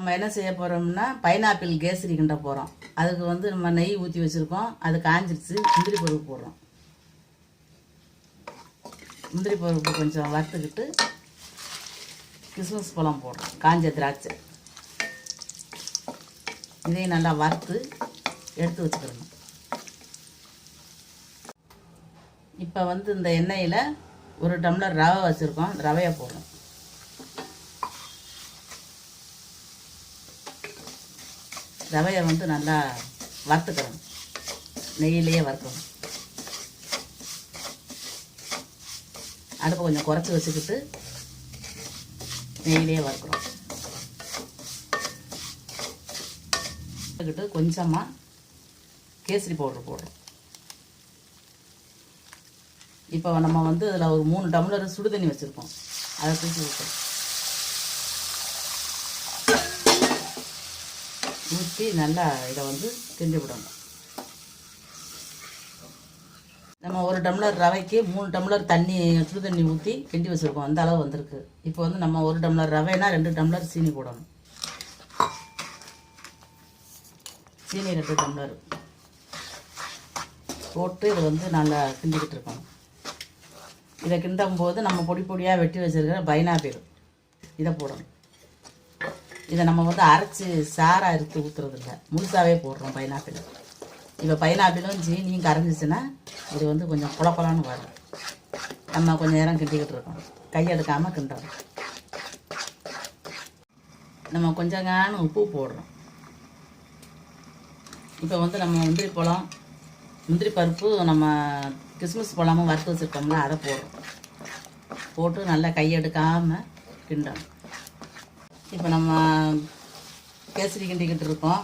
நம்ம என்ன செய்ய போகிறோம்னா பைனாப்பிள் கேசரி கிண்ட போகிறோம் அதுக்கு வந்து நம்ம நெய் ஊற்றி வச்சுருக்கோம். அது காஞ்சிருச்சு. முந்திரி பருப்பு போடுறோம். முந்திரி பருப்பு கொஞ்சம் வறுத்துக்கிட்டு கிறிஸ்மஸ் பழம் போடுறோம். காஞ்ச திராட்சை. இதையும் நல்லா வறுத்து எடுத்து வச்சுக்கிறணும் இப்போ வந்து இந்த எண்ணெயில் ஒரு டம்ளர் ரவை வச்சுருக்கோம். ரவையை போடுறோம். ரவையை வந்து நல்லா வறுத்துக்கிறணும் நெய்யிலேயே வறுக்கணும். அடுப்பை கொஞ்சம் குறைச்சி வச்சுக்கிட்டு நெய்யிலேயே வறுக்கிறோம் வறுத்துக்கிட்டு கொஞ்சமாக கேசரி பவுடர் போடுறோம் இப்போ நம்ம வந்து அதில் ஒரு மூணு டம்ளர் சுடு தண்ணி வச்சுருக்கோம். அதை தூக்கி ஊற்றுறோம் ஊற்றி நல்லா இதை வந்து கிண்டி விடணும். நம்ம ஒரு டம்ளர் ரவைக்கு மூணு டம்ளர் தண்ணி சுடு தண்ணி ஊற்றி கிண்டி வச்சுருக்கோம். அந்த அளவு வந்திருக்கு. இப்போ வந்து நம்ம ஒரு டம்ளர் ரவைனா ரெண்டு டம்ளர் சீனி போடணும். சீனி ரெண்டு டம்ளர். போட்டு இதை வந்து நல்லா கிண்டிக்கிட்டு இருக்கணும். இதை கிண்டும் போது நம்ம பொடி பொடியாக வெட்டி வச்சுருக்கிற பைனாப்பீர் இதை போடணும். இதை நம்ம வந்து அரைச்சி சாராக எடுத்து ஊற்றுறது இல்லை முழுசாகவே போடுறோம் பைனாப்பிள் இப்போ பைனாப்பிளும் ஜீனியும் கரைஞ்சிச்சுன்னா இது வந்து கொஞ்சம் குழப்பலான்னு வரும். நம்ம கொஞ்சம் நேரம் கிண்டிக்கிட்டு இருக்கோம். கையெடுக்காமல் கிண்டணும். நம்ம கொஞ்சங்கான உப்பு போடுறோம். இப்போ வந்து நம்ம முந்திரி பழம் முந்திரி பருப்பு நம்ம கிறிஸ்மஸ் பழமும் வறுத்து வச்சுருக்கோம்ல அதை போடுறோம். போட்டு நல்லா கையெடுக்காமல் கிண்டணும். இப்போ நம்ம கேசரி கிண்டிக்கிட்டு இருக்கோம்.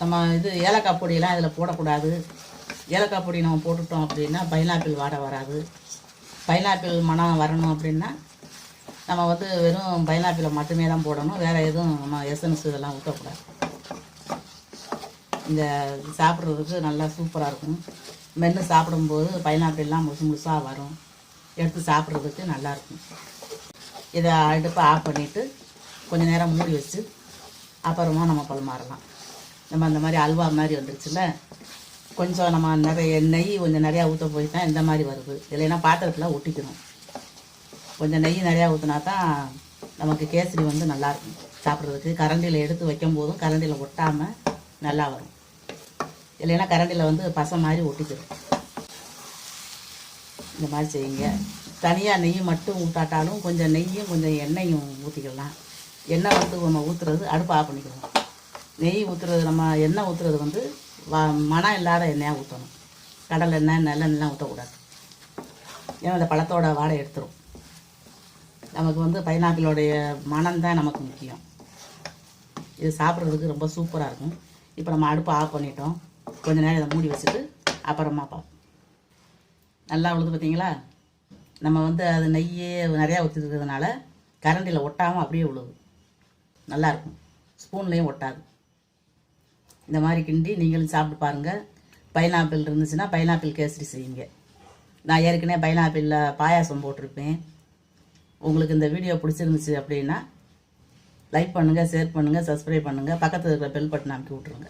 நம்ம இது ஏலக்காய் பொடியெல்லாம் இதில் போடக்கூடாது. ஏலக்காய் பொடி நம்ம போட்டுட்டோம் அப்படின்னா பைனாப்பிள் வாடை வராது. பைனாப்பிள் மனம் வரணும் அப்படின்னா நம்ம வந்து வெறும் பைனாப்பிளை மட்டுமே தான் போடணும். வேறு எதுவும் நம்ம எசன்ஸ் இதெல்லாம் ஊற்றக்கூடாது இந்த சாப்பிட்றதுக்கு நல்லா சூப்பராக இருக்கும். மென்று சாப்பிடும்போது பைனாப்பிள்லாம் முழுசு முழுசாக வரும். எடுத்து சாப்பிட்றதுக்கு நல்லாயிருக்கும் இதை அடுப்பை ஆஃப் பண்ணிவிட்டு கொஞ்ச நேரம் மூடி வச்சு அப்புறமா நம்ம பலமாறலாம் நம்ம அந்த மாதிரி அல்வா மாதிரி வந்துருச்சுல கொஞ்சம் நம்ம நிறைய நெய் கொஞ்சம் நிறையா ஊற்ற போய் தான் இந்த மாதிரி வருது. இல்லைன்னா பாத்திரத்தில் ஒட்டிக்கணும். கொஞ்சம் நெய் நிறையா ஊற்றினா தான் நமக்கு கேசரி வந்து நல்லாயிருக்கும் சாப்பிட்றதுக்கு கரண்டியில் எடுத்து வைக்கும் போதும் கரண்டியில் ஒட்டாமல் நல்லா வரும். இல்லைன்னா கரண்டியில் வந்து பசை மாதிரி ஒட்டிக்கிறோம் இந்த மாதிரி செய்யுங்க. தனியாக நெய் மட்டும் ஊட்டாட்டாலும் கொஞ்சம் நெய்யும் கொஞ்சம் எண்ணெயும் ஊற்றிக்கலாம் எண்ணெய் வந்து நம்ம ஊற்றுறது அடுப்பு ஆஃப் பண்ணிக்கிறோம். நெய் ஊற்றுறது நம்ம எண்ணெய் ஊற்றுறது வந்து வா மனம் இல்லாத எண்ணெயாக ஊற்றணும் கடல் எண்ணெய் நல்லெண்ணெய்லாம் ஊற்றக்கூடாது ஏன்னா அந்த பழத்தோட வாடை எடுத்துரும். நமக்கு வந்து பைனாப்பிளோடைய மனம்தான் நமக்கு முக்கியம். இது சாப்பிட்றதுக்கு ரொம்ப சூப்பராக இருக்கும். இப்போ நம்ம அடுப்பை ஆஃப் பண்ணிட்டோம். கொஞ்சம் நேரம் இதை மூடி வச்சுட்டு அப்புறமா பார்ப்போம். நல்லா உழுது பார்த்தீங்களா நம்ம வந்து அது நெய்யே நிறையா ஊற்றிருக்கிறதுனால கரண்டியில் ஒட்டாமல் அப்படியே உழுது. நல்லாயிருக்கும். ஸ்பூன்லேயும் ஒட்டாது. இந்த மாதிரி கிண்டி நீங்களும் சாப்பிட்டு பாருங்கள் பைனாப்பிள் இருந்துச்சுன்னா பைனாப்பிள் கேசரி செய்யுங்க. நான் ஏற்கனவே பைனாப்பிளில் பாயாசம் போட்டிருப்பேன். உங்களுக்கு இந்த வீடியோ பிடிச்சிருந்துச்சு அப்படின்னா லைக் பண்ணுங்கள் ஷேர் பண்ணுங்கள் சப்ஸ்கிரைப் பண்ணுங்கள் பக்கத்தில் இருக்கிற பெல் பட்டன் அமைக்கி விட்ருங்க